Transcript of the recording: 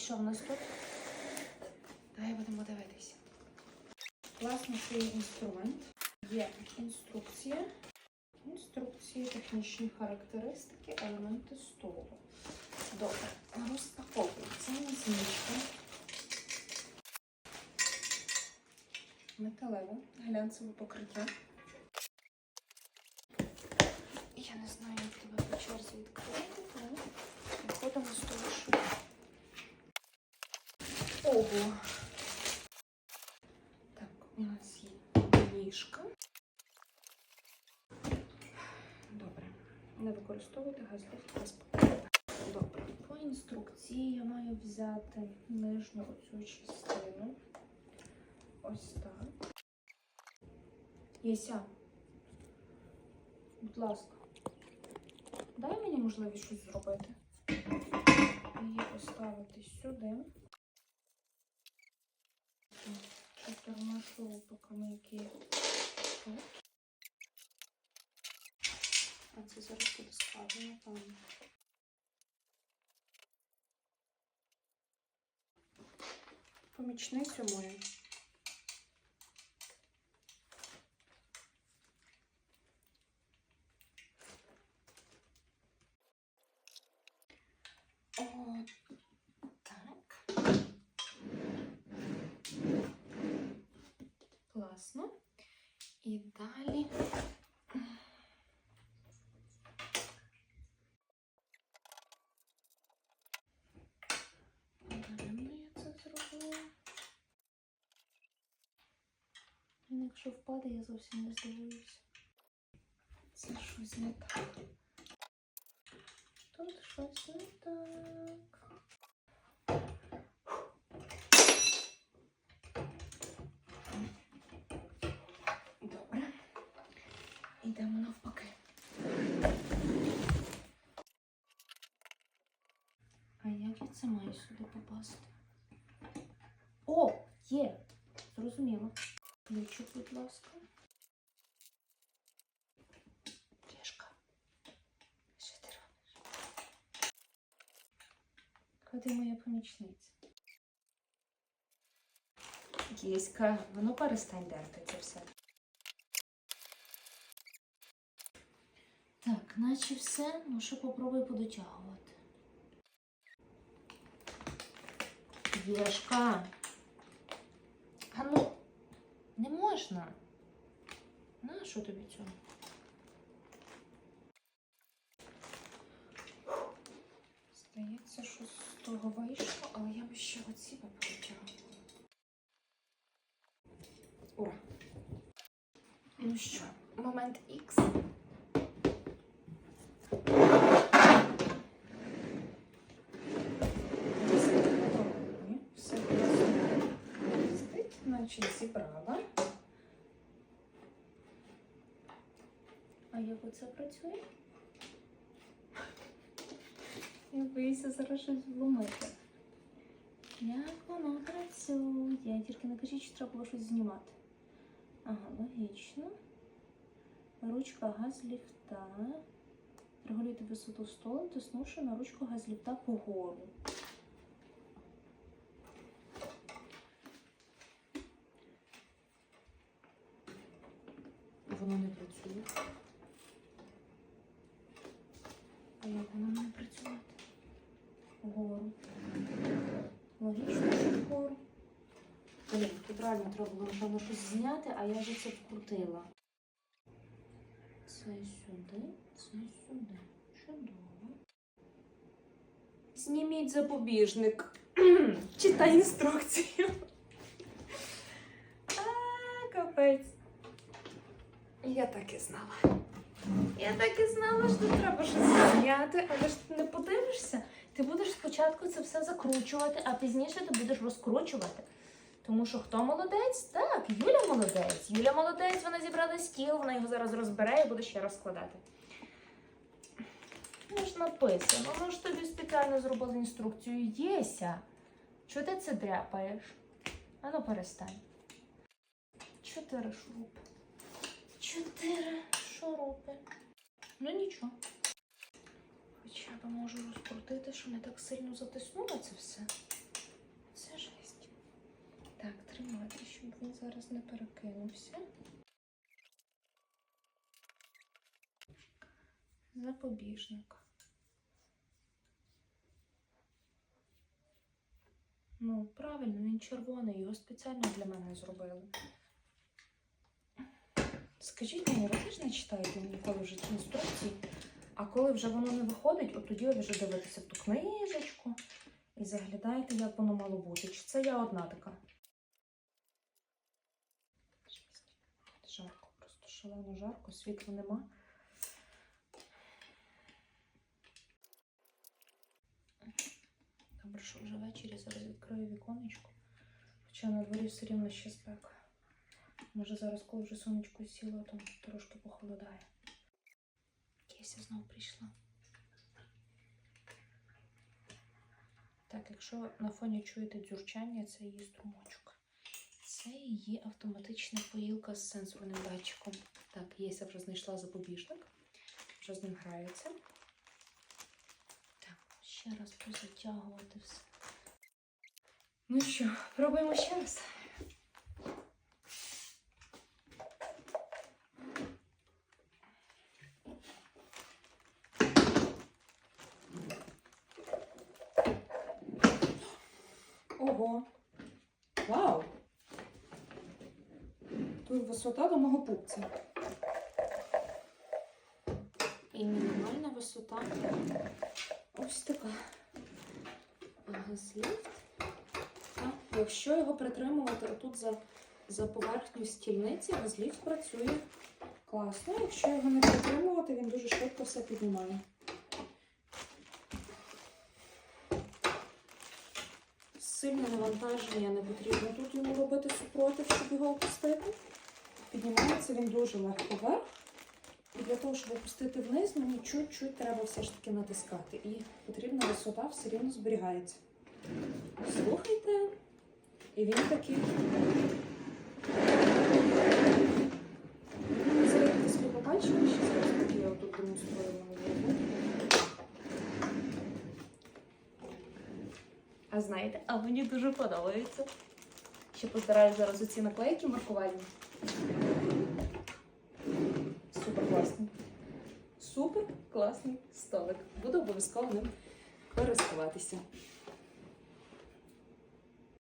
що в нас тут? Давай будемо дивитися. Класний цей інструмент. Є інструкція. Інструкції, технічні характеристики, елементи столу. Добре, розпаковується знижка. Металеве, глянцеве покриття. Я не знаю, як тебе по черзі відкрити, але виходимо з того, що. Ого! Так, у нас є ніжка. Добре. Не використовуйте газ для розпаковки. Добре. По інструкції я маю взяти нижню оцю частину. Ось так. Єся. Будь ласка. Дай мені можливість щось зробити. Її поставити сюди. Чотирма шурупиками, які. А це зараз буде складено, там. Помічницю мою. Класно. І далі. Даремно я це зробила. Він якщо впаде, я зовсім не здивуюся. Це щось не так. Тут щось не так. Йдемо навпаки. А як я це маю сюди попасти? О, є! Зрозуміло. Ключик, будь ласка. Трішка. Що ти робиш? Куди моя помічниця? Єська, воно перестань дерти це все. Так, наче все, ну що попробуй подотягувати. Єшка. А ну, не можна. На що тобі цього? Здається, що з того вийшло, але я би ще оці би. Ура! Ну що, момент Х. Все. Значить зібрала. А як оце працює? Я боюся зараз щось вломити. Як воно працює? Тільки не кажіть, що треба було щось знімати. Ага, логічно. Ручка газліфта. Регулюйте висоту столу, тиснувши на ручку газліфта вгору. Воно не працює. А як воно має працювати? Вгору. Логічно, що вгору. Блін, тут реально треба було напевно щось зняти, а я вже це вкрутила. Це сюди, це сюди. Чудово. Зніміть запобіжник. Читай інструкцію. А, капець. Я так і знала. Я так і знала, що треба щось зняти, але ж ти не подивишся. Ти будеш спочатку це все закручувати, а пізніше ти будеш розкручувати. Тому що хто молодець? Так, Юля молодець. Юля молодець, вона зібрала стіл, вона його зараз розбере і буде ще розкладати. Ну ж написано, ну ж тобі спеціально зробили інструкцію. Єся. Чого ти це дряпаєш? А ну перестань. Чотири шурупи. Чотири шурупи. Ну нічого. Хоча б можу розкрутити, що не так сильно затиснула це все. Тримати, щоб він зараз не перекинувся. Запобіжник. Ну, правильно, він червоний, його спеціально для мене зробили. Скажіть мені, ви теж не читаєте ніколи в житті інструкції, а коли вже воно не виходить, от тоді ви вже дивитеся в ту книжечку і заглядаєте, як воно мало бути. Чи це я одна така? Жарко, просто шалено жарко, світла нема. Добре, що вже ввечері зараз відкрию віконечко. Хоча на дворі все рівно ще спека. Може зараз, коли вже сонечко сіло, то трошки похолодає. Кеся знову прийшла. Так, якщо на фоні чуєте дзюрчання, це її струмочок. Її автоматична поїлка з сенсорним датчиком. Так, Єся вже знайшла запобіжник, вже з ним грається. Так, ще раз позатягувати все. Ну що, пробуємо ще раз. Ого. Вау. Тут висота до мого пупця. І мінімальна висота Ось така. Газліфт. Якщо його притримувати отут за, за поверхню стільниці, газліфт працює класно. Якщо його не притримувати, він дуже швидко все піднімає. Сильне навантаження не потрібно тут йому робити супротив, щоб його опустити. Піднімається він дуже легко вверх. І для того, щоб опустити вниз, мені чуть-чуть треба все ж таки натискати. І потрібна висота все рівно зберігається. Слухайте. І він такий. Здається, ви побачили, що зараз поки я тут демонструю. А знаєте, а мені дуже подобається. Ще постараюсь зараз оці наклейки маркувальні. Супер класний. Супер класний столик. Буду обов'язково ним користуватися.